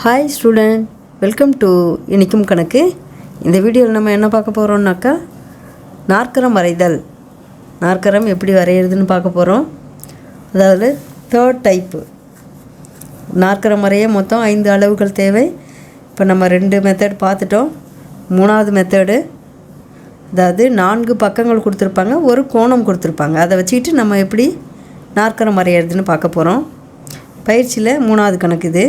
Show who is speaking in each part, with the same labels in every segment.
Speaker 1: Hi student welcome to இனிக்கும் கணக்கு இந்த வீடியோவில் நம்ம என்ன பார்க்க போகிறோம்னாக்கா நாற்கரம் வரைதல். நாற்கரம் எப்படி வரைகிறதுன்னு பார்க்க போகிறோம் அதாவது தேர்ட் டைப்பு நாற்கரம் வரைய மொத்தம் ஐந்து அளவுகள் தேவை. இப்போ நம்ம ரெண்டு மெத்தட் பார்த்துட்டோம். மூணாவது மெத்தடு அதாவது நான்கு பக்கங்கள் கொடுத்துருப்பாங்க ஒரு கோணம் கொடுத்துருப்பாங்க. அதை வச்சுக்கிட்டு நம்ம எப்படி நாற்கரம் வரைகிறதுன்னு பார்க்க போகிறோம் பயிற்சியில் மூணாவது கணக்கு இது.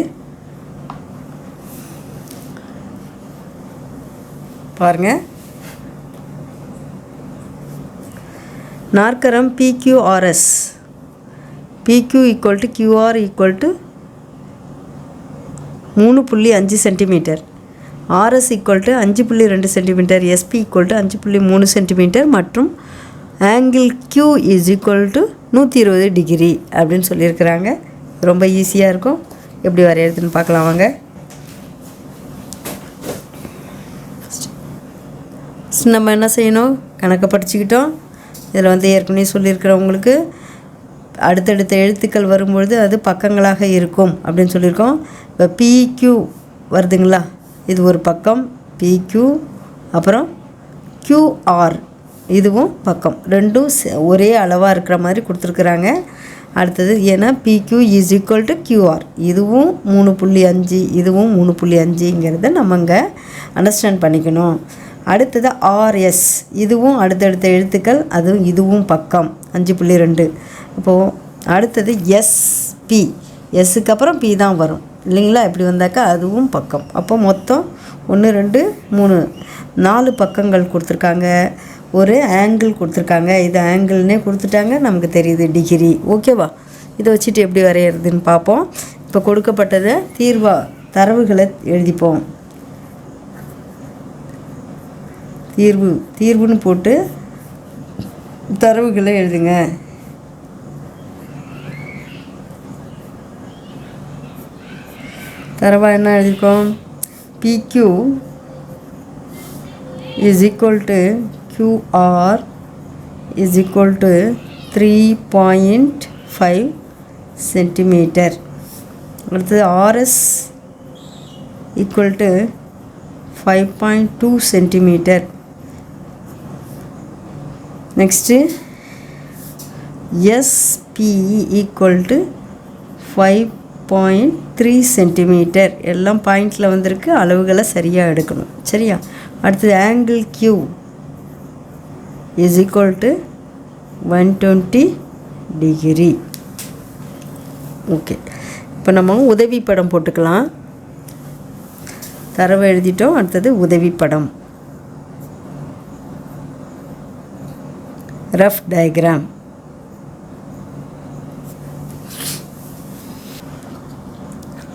Speaker 1: பாருங்க. நாற்கரம் P Q R S P Q equal to Q R equal to மூணு புள்ளி அஞ்சு சென்டிமீட்டர் ஆர்எஸ் ஈக்குவல் டு அஞ்சு புள்ளி ரெண்டு சென்டிமீட்டர் எஸ்பி ஈக்குவல் டு அஞ்சு புள்ளி மூணு சென்டிமீட்டர் மற்றும் angle Q is equal to நூற்றி இருபது டிகிரி அப்படின்னு சொல்லியிருக்கிறாங்க. ரொம்ப ஈஸியாக இருக்கும். எப்படி வரையிறதுன்னு பார்க்கலாம் வாங்க. நம்ம என்ன செய்யணும்? கணக்கை படிச்சுக்கிட்டோம். இதில் வந்து ஏற்கனவே சொல்லியிருக்கிறவங்களுக்கு அடுத்தடுத்த எழுத்துக்கள் வரும்பொழுது அது பக்கங்களாக இருக்கும் அப்படின்னு சொல்லியிருக்கோம். இப்போ பிக்யூ வருதுங்களா? இது ஒரு பக்கம். பிக்யூ அப்புறம் கியூஆர் இதுவும் பக்கம். ரெண்டும் ச- ஒரே அளவாக இருக்கிற மாதிரி கொடுத்துருக்குறாங்க. அடுத்தது ஏன்னா PQ is equal to QR இதுவும் மூணு புள்ளி அஞ்சு இதுவும் மூணு புள்ளி அஞ்சுங்கிறத நம்ம இங்கே அண்டர்ஸ்டாண்ட் பண்ணிக்கணும். அடுத்தது ஆர்எஸ் இதுவும் அடுத்தடுத்த எழுத்துக்கள் அதுவும் இதுவும் பக்கம். அஞ்சு புள்ளி ரெண்டு. அப்போது அடுத்தது எஸ்பி எஸ்ஸுக்கு அப்புறம் பி தான் வரும். இல்லைங்களா? இப்படி வந்தாக்கா அதுவும் பக்கம். அப்போ மொத்தம் ஒன்று ரெண்டு மூணு. நாலு பக்கங்கள் கொடுத்துருக்காங்க. ஒரு ஆங்கிள் கொடுத்துருக்காங்க. இது ஆங்கிள்னே கொடுத்துட்டாங்க. நமக்கு தெரியுது டிகிரி ஓகேவா இதை வச்சுட்டு எப்படி வரைகிறதுன்னு பார்ப்போம். இப்போ கொடுக்கப்பட்டதை தீர்வா தரவுகளை எழுதிப்போம். தீர்வு தீர்வுன்னு போட்டு தரவுகளை எழுதுங்க. தரவா என்ன எழுதியிருக்கோம் P Q is equal to Q R is equal to three point five centimetre அடுத்தது R S equal to five point two centimetre next S P equal to five point three centimetre எல்லாம் பாயிண்டில் வந்திருக்கு. அளவுகளை சரியாக எடுக்கணும். சரியா? அடுத்தது angle Q is equal to one twenty degree okay இப்போ நம்ம உதவி படம் போட்டுக்கலாம். தரவு எழுதிட்டோம். அடுத்தது உதவி படம். ரஃப் டயக்ராம்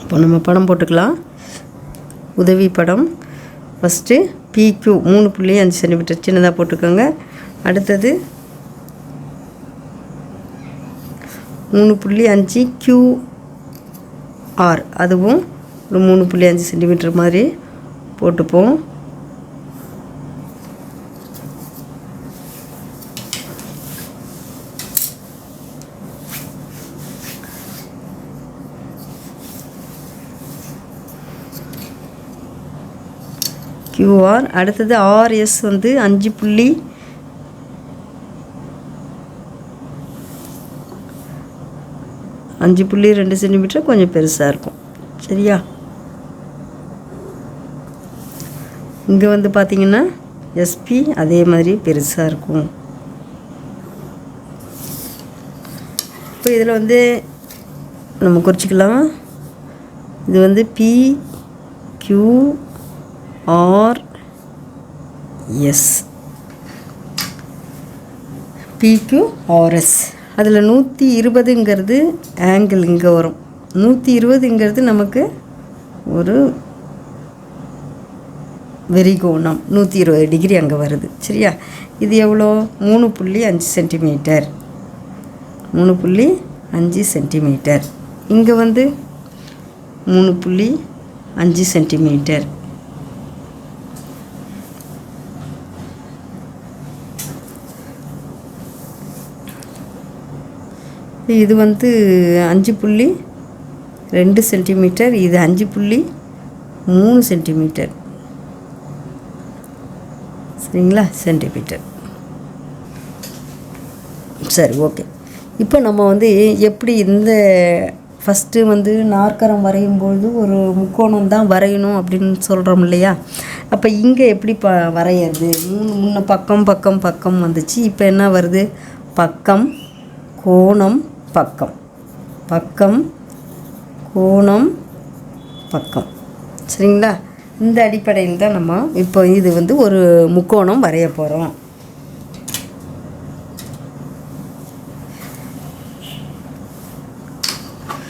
Speaker 1: இப்போ நம்ம படம் போட்டுக்கலாம். உதவி படம். ஃபஸ்ட்டு பிக்யூ மூணு புள்ளி அஞ்சு சென்டிமீட்டர் சின்னதாக போட்டுக்கோங்க. அடுத்தது மூணு புள்ளி அஞ்சு கியூ ஆர் அதுவும் ஒரு மூணு புள்ளி அஞ்சு சென்டிமீட்டர் மாதிரி போட்டுப்போம். கியூஆர் அடுத்தது ஆர்எஸ் வந்து அஞ்சு புள்ளி அஞ்சு புள்ளி ரெண்டு சென்டிமீட்டர் கொஞ்சம் பெருசாக இருக்கும். சரியா? இங்கே வந்து பார்த்தீங்கன்னா எஸ்பி அதே மாதிரி பெருசாக இருக்கும். இப்போ இதில் வந்து நம்ம குறிச்சிக்கலாம். இது வந்து P Q R S P Q R S அதில் நூற்றி இருபதுங்கிறது ஆங்கிள் இங்கே வரும். நூற்றி இருபதுங்கிறது நமக்கு ஒரு வெரிகோணம் நூற்றி இருபது டிகிரி அங்கே வருது. சரியா? இது எவ்வளோ? மூணு புள்ளி அஞ்சு சென்டிமீட்டர் மூணு புள்ளி அஞ்சு சென்டிமீட்டர் இங்கே வந்து மூணு புள்ளி அஞ்சு சென்டிமீட்டர் இது வந்து அஞ்சு புள்ளி ரெண்டு சென்டிமீட்டர் இது அஞ்சு புள்ளி மூணு சென்டிமீட்டர். சரிங்களா? சென்டிமீட்டர். சரி ஓகே. இப்போ நம்ம வந்து எப்படி இந்த ஃபஸ்ட்டு வந்து நாற்கரம் வரையும் பொழுது ஒரு முக்கோணம் தான் வரையணும் அப்படின்னு சொல்கிறோம் இல்லையா? அப்போ இங்கே எப்படி ப வரையிறது? மூணு முன்ன பக்கம் பக்கம் பக்கம் வந்துச்சு. இப்போ என்ன வருது? பக்கம் கோணம் பக்கம். பக்கம் கோணம் பக்கம். சரிங்களா? இந்த அடிப்படையில் தான் நம்ம இப்போ இது வந்து ஒரு முக்கோணம் வரைய போகிறோம்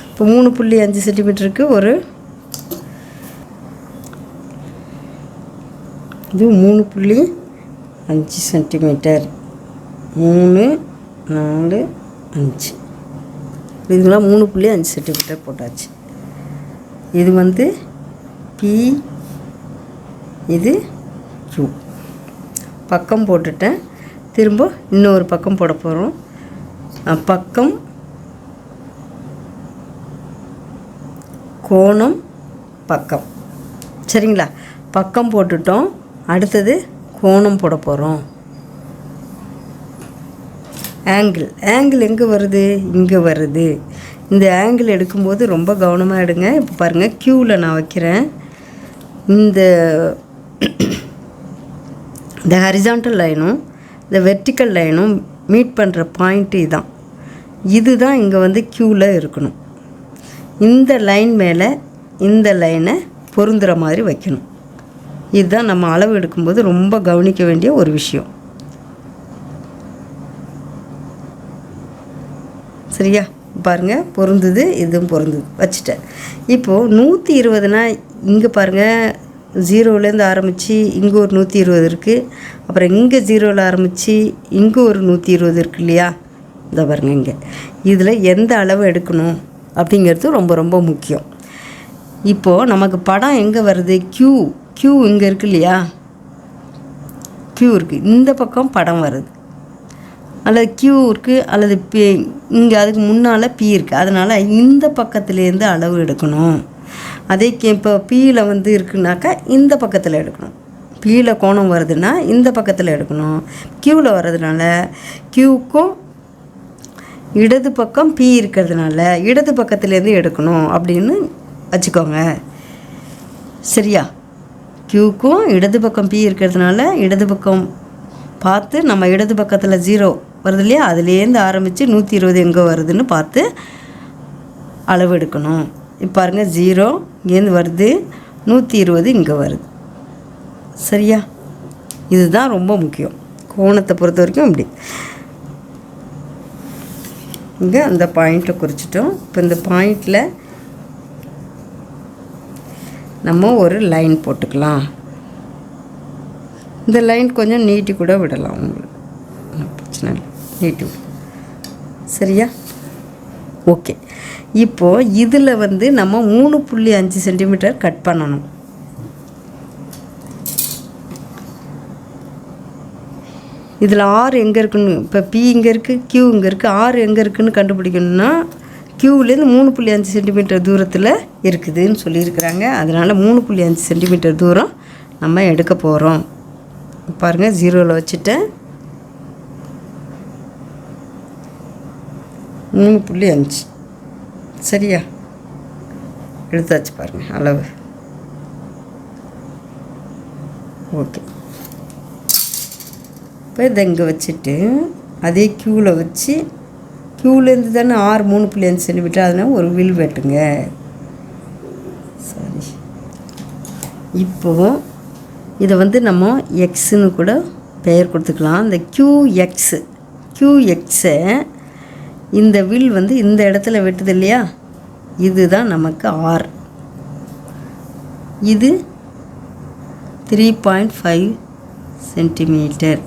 Speaker 1: இப்போ மூணு புள்ளி அஞ்சு சென்டிமீட்டருக்கு ஒரு இது மூணு புள்ளி அஞ்சு சென்டிமீட்டர் மூணு நாலு அஞ்சு. இதுக்கெல்லாம் மூணு புள்ளி அஞ்சு சென்டிமீட்டர் போட்டாச்சு. இது வந்து பி இது யூ பக்கம் போட்டுட்டேன். திரும்ப இன்னொரு பக்கம் போட போகிறோம் பக்கம் கோணம் பக்கம். சரிங்களா? பக்கம் போட்டுட்டோம். அடுத்தது கோணம் போட போகிறோம் ஆங்கிள் ஆங்கிள் எங்கே வருது? இங்கே வருது. இந்த ஆங்கிள் எடுக்கும்போது ரொம்ப கவனமாக எடுங்க. இப்போ பாருங்கள் க்யூவில் நான் வைக்கிறேன். இந்த இந்த ஹரிசான்டல் லைனும் இந்த வெர்டிக்கல் லைனும் மீட் பண்ணுற பாயிண்ட்டு இதான். இதுதான் இங்கே வந்து க்யூவில் இருக்கணும். இந்த லைன் மேலே இந்த லைனை பொருந்துகிற மாதிரி வைக்கணும். இதுதான் நம்ம அளவு எடுக்கும்போது ரொம்ப கவனிக்க வேண்டிய ஒரு விஷயம். சரியா? பாருங்கள் பொருந்துது இதுவும் பொருந்துது. வச்சுட்டேன். இப்போது நூற்றி இருபதுனா இங்கே பாருங்கள் ஜீரோலேருந்து ஆரம்பித்து இங்கே ஒரு நூற்றி இருபது இருக்குது அப்புறம் இங்கே ஜீரோவில் ஆரம்பித்து இங்கே ஒரு நூற்றி இருபது இருக்கு இல்லையா? இந்த பாருங்கள் இங்கே. இதில் எந்த அளவு எடுக்கணும் அப்படிங்கிறது ரொம்ப ரொம்ப முக்கியம். இப்போது நமக்கு படம் எங்கே வருது? க்யூ க்யூ இங்கே இருக்கு இல்லையா? க்யூ இருக்குது இந்த பக்கம் படம் வருது. அல்லது க்யூ இருக்குது அல்லது பி இங்கே அதுக்கு முன்னால் பி இருக்குது அதனால் இந்த பக்கத்துலேருந்து அளவு எடுக்கணும். அதே இப்போ பியில் வந்து இருக்குனாக்கா இந்த பக்கத்தில் எடுக்கணும். பியில் கோணம் வருதுன்னா இந்த பக்கத்தில் எடுக்கணும். க்யூவில் வர்றதுனால க்யூக்கும் இடது பக்கம் பி இருக்கிறதுனால இடது பக்கத்துலேருந்து எடுக்கணும் அப்படின்னு வச்சுக்கோங்க. சரியா? க்யூக்கும் இடது பக்கம் பி இருக்கிறதுனால இடது பக்கம் பார்த்து நம்ம இடது பக்கத்தில் ஜீரோ வருது இல்லையா? அதுலேருந்து ஆரம்பித்து நூற்றி இருபது எங்கே வருதுன்னு பார்த்து அளவு எடுக்கணும். இப்போ பாருங்கள் ஜீரோ இங்கேருந்து வருது நூற்றி இருபது இங்கே வருது. சரியா? இதுதான் ரொம்ப முக்கியம். கோணத்தை பொறுத்த வரைக்கும் இப்படி இங்கே அந்த பாயிண்ட்டை குறிச்சிட்டோம். இப்போ இந்த பாயிண்டில் நம்ம ஒரு லைன் போட்டுக்கலாம். இந்த லைன் கொஞ்சம் நீட்டி கூட விடலாம் உங்களுக்கு. பிரச்சனை இல்லை. நீட்டி விடு சரியா? ஓகே இப்போது இதில் வந்து நம்ம மூணு புள்ளி அஞ்சு சென்டிமீட்டர் கட் பண்ணணும். இதில் ஆறு எங்கே இருக்குன்னு இப்போ பி இங்கே இருக்குது கியூ இங்கே இருக்குது ஆறு எங்கே இருக்குதுன்னு கண்டுபிடிக்கணும்னா கியூவிலேருந்து மூணு புள்ளி அஞ்சு சென்டிமீட்டர் தூரத்தில் இருக்குதுன்னு சொல்லியிருக்கிறாங்க. அதனால் மூணு புள்ளி அஞ்சு சென்டிமீட்டர் தூரம் நம்ம எடுக்க போகிறோம் பாருங்கள் ஜீரோவில் வச்சுட்டேன். மூணு புள்ளி அஞ்சு. சரியா? எடுத்தாச்சு பாருங்கள் அளவு. ஓகே. இப்போ இதை இங்கே வச்சுட்டு அதே க்யூவில் வச்சு க்யூலேருந்து தானே ஆறு மூணு புள்ளி அஞ்சு சென்டிமீட்டர் அதனால் ஒரு வில் வெட்டுங்க. சாரி. இப்போது இதை வந்து நம்ம எக்ஸுன்னு கூட பெயர் கொடுத்துக்கலாம். இந்த க்யூ எக்ஸு க்யூ எக்ஸை இந்த வில் வந்து இந்த இடத்துல வெட்டுது இல்லையா? இதுதான் நமக்கு ஆர். இது த்ரீ பாயிண்ட் ஃபைவ் சென்டிமீட்டர்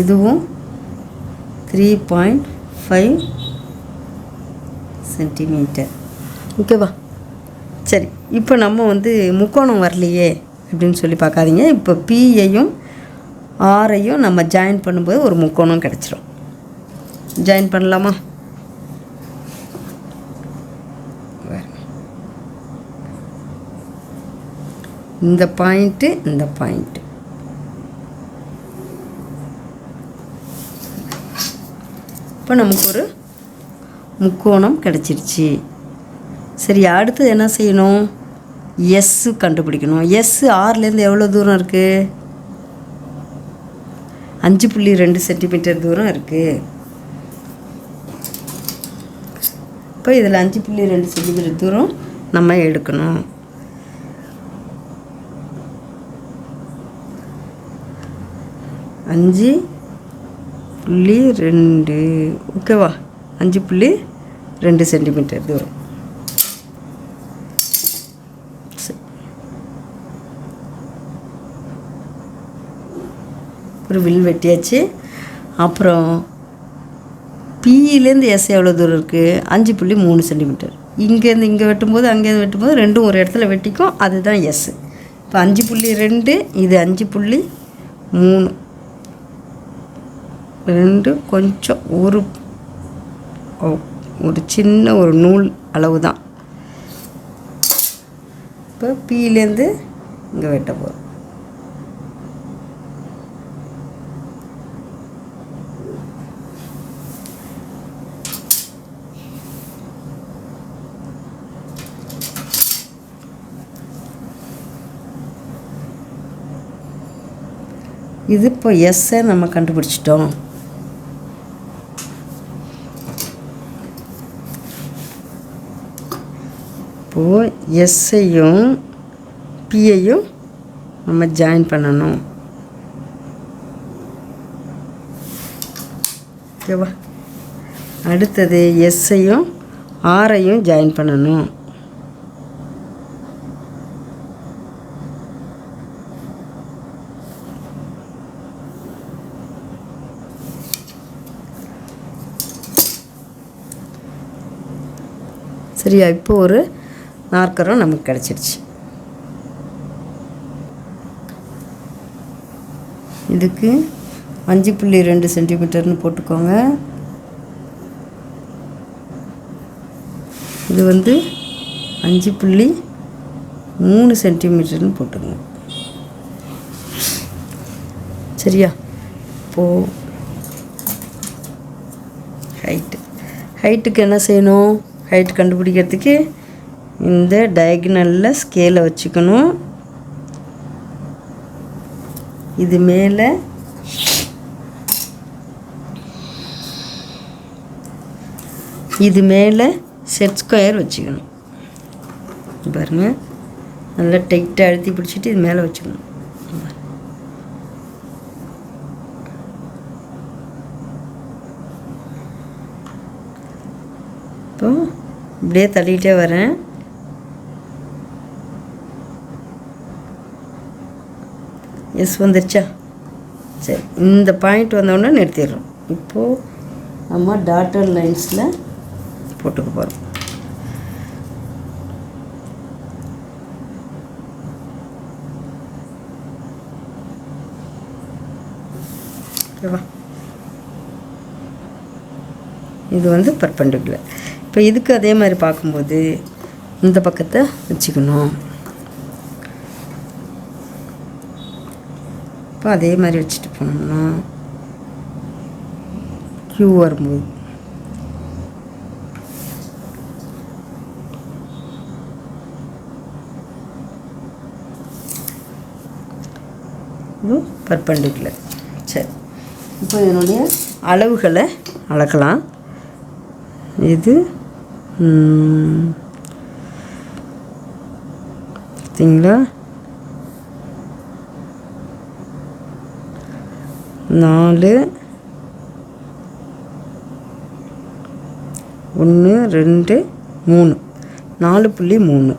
Speaker 1: இதுவும் த்ரீ பாயிண்ட் ஃபைவ் சென்டிமீட்டர் ஓகேவா சரி இப்போ நம்ம வந்து முக்கோணம் வரலையே அப்படின்னு சொல்லி பார்க்காதீங்க. இப்போ பிஐயும் ஆரையும் நம்ம ஜாயின் பண்ணும்போது ஒரு முக்கோணம் கிடச்சிரும். ஜாயின் பண்ணலாமா? இந்த பாயிண்ட்டு இந்த பாயிண்ட்டு இப்போ நமக்கு ஒரு முக்கோணம் கிடச்சிருச்சு. சரி அடுத்து என்ன செய்யணும்? எஸ்ஸு கண்டுபிடிக்கணும். எஸ்ஸு ஆறுலேருந்து எவ்வளோ தூரம் இருக்குது அஞ்சு புள்ளி ரெண்டு சென்டிமீட்டர் தூரம் இருக்குது அப்போ இதில் அஞ்சு புள்ளி ரெண்டு சென்டிமீட்டர் தூரம் நம்ம எடுக்கணும். அஞ்சு புள்ளி ரெண்டு. ஓகேவா அஞ்சு புள்ளி ரெண்டு சென்டிமீட்டர் தூரம். ஒரு வில் வெட்டியாச்சு. அப்புறம் பியிலேருந்து எஸ் எவ்வளோ தூரம் இருக்குது அஞ்சு புள்ளி மூணு சென்டிமீட்டர் இங்கேருந்து இங்கே வெட்டும்போது அங்கேருந்து வெட்டும்போது ரெண்டும் ஒரு இடத்துல வெட்டிக்கும். அதுதான் எஸ் இப்போ அஞ்சு புள்ளி ரெண்டு இது அஞ்சு புள்ளி மூணு. ரெண்டு கொஞ்சம் ஒரு ஒரு சின்ன ஒரு நூல் அளவு தான் இப்போ பீலேருந்து இங்கே வெட்ட போகிறோம் இது இப்போ எஸ்ஸை நம்ம கண்டுபிடிச்சிட்டோம். இப்போது எஸ்ஸையும் பியையும் நம்ம ஜாயின் பண்ணணும். ஓகேவா? அடுத்தது எஸ்ஸையும் ஆரையும் ஜாயின் பண்ணணும். சரியா? இப்போ ஒரு நாற்கரம் நமக்கு கிடச்சிருச்சு. இதுக்கு அஞ்சு புள்ளி ரெண்டு சென்டிமீட்டர்னு போட்டுக்கோங்க. இது வந்து அஞ்சு புள்ளி மூணு சென்டிமீட்டர்னு போட்டுக்கோங்க. சரியா? இப்போது ஹைட்டு ஹைட்டுக்கு என்ன செய்யணும்? ஹைட் கண்டுபிடிக்கிறதுக்கு இந்த டயக்னலில் ஸ்கேலை வச்சுக்கணும். இது மேலே. இது மேலே செட் ஸ்கொயர் வச்சுக்கணும். பாருங்கள் நல்லா டைட்டாக அழுத்தி பிடிச்சிட்டு இது மேலே வச்சுக்கணும் இப்போ அப்படியே தள்ளிகிட்டே வரேன். எஸ் வந்துருச்சா? சரி இந்த பாயிண்ட் வந்தோடனே நிறுத்திடுறோம். இப்போது நம்ம டாட்டர் லைன்ஸில் போட்டுக்க போகிறோம் ஓகேவா இது வந்து பர்பண்டிகுலர் இப்போ இதுக்கு அதே மாதிரி பார்க்கும்போது இந்த பக்கத்தை வச்சுக்கணும். இப்போ அதே மாதிரி வச்சுட்டு போனோம்னா க்யூ வரும்போது இது பர்பண்டிகுலர் சரி. இப்போ இதனுடைய அளவுகளை அளக்கலாம். இது பார்த்தீங்களா நாலு. ஒன்று ரெண்டு மூணு. நாலு புள்ளி மூணு.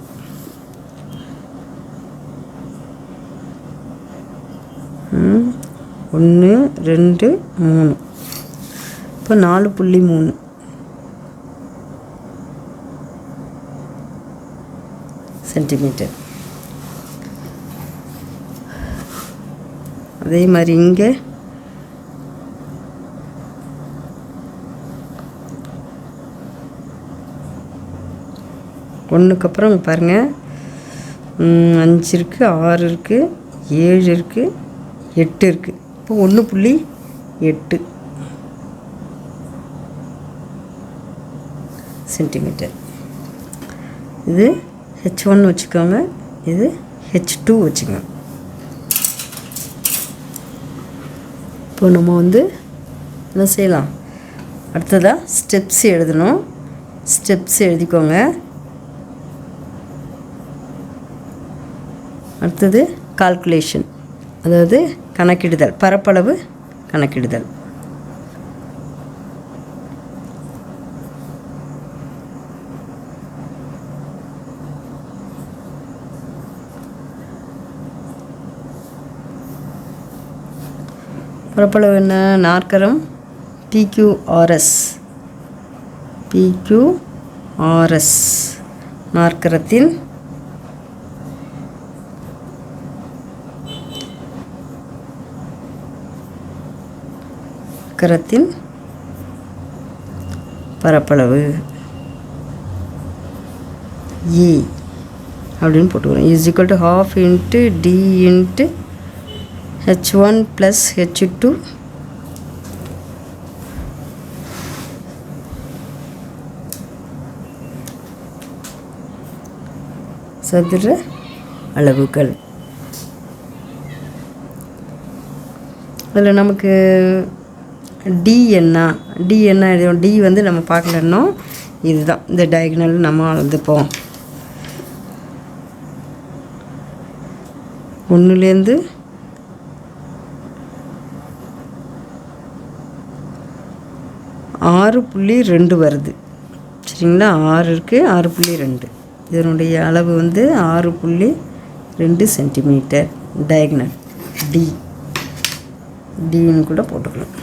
Speaker 1: ஒன்று ரெண்டு மூணு. இப்போ நாலு புள்ளி மூணு. சென்டிமீட்டர். அதே மாதிரி இங்கே. ஒன்றுக்கு அப்புறம் பாருங்கள் அஞ்சு இருக்குது ஆறு இருக்குது ஏழு இருக்குது எட்டு இருக்குது இப்போ ஒன்று புள்ளி எட்டு சென்டிமீட்டர். இது ஹெச் ஒன் வச்சுக்கோங்க. இது ஹெச் டூ வச்சுக்கோங்க. இப்போ நம்ம வந்து என்ன செய்யலாம்? அடுத்ததாக ஸ்டெப்ஸ் எழுதணும். ஸ்டெப்ஸ் எழுதிக்கோங்க. அடுத்தது கால்குலேஷன் அதாவது கணக்கிடுதல். பரப்பளவு கணக்கிடுதல். பரப்பளவு என்ன? நாற்கரம். பிக்யூஆர்எஸ் பிக்யூஆர்எஸ் நாற்கரத்தின் கரத்தின் பரப்பளவு இ அப்படின்னு போட்டுக்கிறோம் is equal to half into D into H one plus H two சதுர அளவுகள். அதில் நமக்கு டி என்ன? டி என்ன எழுதும் டி வந்து நம்ம பார்க்கலன்னா இதுதான். இந்த டயக்னல் நம்ம அளந்துப்போம். ஒன்றுலேருந்து ஆறு புள்ளி ரெண்டு வருது. சரிங்களா? ஆறு இருக்குது ஆறு புள்ளி ரெண்டு. இதனுடைய அளவு வந்து ஆறு புள்ளி ரெண்டு சென்டிமீட்டர் டயக்னல் டி டின்னு கூட போட்டுக்கலாம்.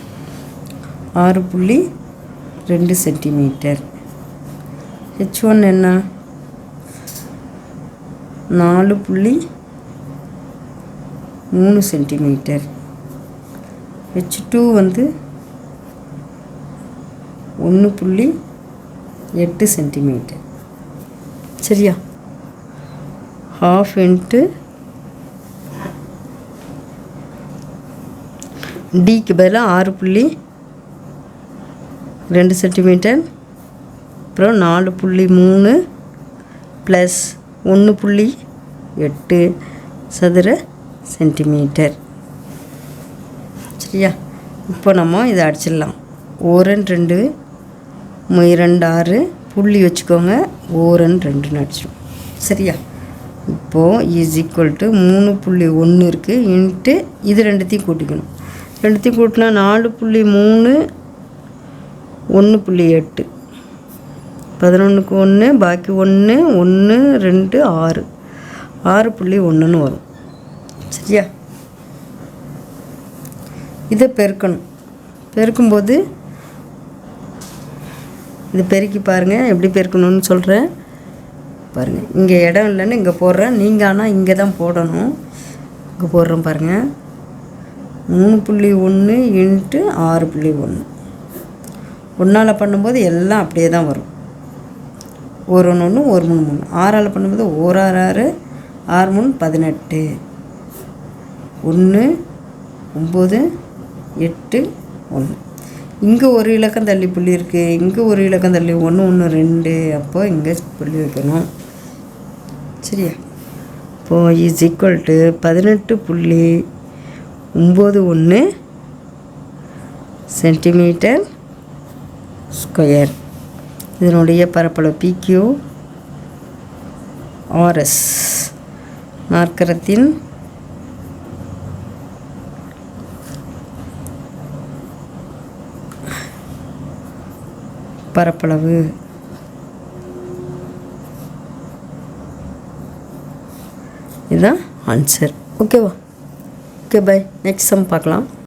Speaker 1: ஆறு புள்ளி ரெண்டு சென்டிமீட்டர். ஹெச் ஒன் என்ன? நாலு புள்ளி மூணு சென்டிமீட்டர். ஹெச் டூ வந்து ஒன்று புள்ளி எட்டு சென்டிமீட்டர். சரியா? ஹாஃப் இன்ட்டு டிக்கு பதிலாக ஆறு புள்ளி ரெண்டு சென்டிமீட்டர். அப்புறம் நாலு புள்ளி மூணு ப்ளஸ் ஒன்று புள்ளி எட்டு சதுர சென்டிமீட்டர். சரியா? இப்போ நம்ம இதை அடிச்சிடலாம். ஓரன் ரெண்டு இரண்டு ஆறு. புள்ளி வச்சுக்கோங்க. ஓரன்னு ரெண்டுன்னு அடிச்சிடும் சரியா? இப்போது இஸ் ஈக்குவல் டு மூணு புள்ளி ஒன்று இருக்குது இன்ட்டு இது ரெண்டுத்தையும் கூட்டிக்கணும். ரெண்டுத்தையும் கூட்டினா நாலு புள்ளி மூணு ஒன்று புள்ளி எட்டு. பதினொன்றுக்கு ஒன்று பாக்கி ஒன்று ஒன்று ரெண்டு ஆறு. ஆறு புள்ளி ஒன்றுன்னு வரும். சரியா? இதை பெருக்கணும். பெருக்கும்போது இது பெருக்கி பாருங்கள் எப்படி பெருக்கணும்னு சொல்கிறேன் பாருங்கள் இங்கே இடம் இல்லைன்னு இங்கே போடுறேன். நீங்கள் ஆனால் இங்கே தான் போடணும். இங்கே போடுறேன் பாருங்கள் மூணு புள்ளி ஒன்று இன்ட்டு ஆறு புள்ளி ஒன்று ஒன்றால் பண்ணும்போது எல்லாம் அப்படியே தான் வரும். ஒரு ஒன்று ஒன்று ஒரு மூணு மூணு. ஆறால் பண்ணும்போது ஒரு ஆறு ஆறு ஆறு மூணு பதினெட்டு. ஒன்று ஒம்பது எட்டு ஒன்று இங்கே ஒரு இலக்கம் தள்ளி புள்ளி இருக்குது இங்கே ஒரு இலக்கம் தள்ளி ஒன்று ஒன்று ரெண்டு. அப்போ இங்கே புள்ளி வைக்கணும். சரியா? இப்போது இஸ் ஈக்குவல் டு பதினெட்டு புள்ளி ஒம்பது ஒன்று சென்டிமீட்டர் ஸ்கொயர் இதனுடைய பரப்பளவு பிக்யூ ஆர்எஸ் மார்க்கரத்தின் பரப்பளவு. இதுதான் ஆன்சர் ஓகேவா ஓகே பை நெக்ஸ்ட் சம் பார்க்கலாம்.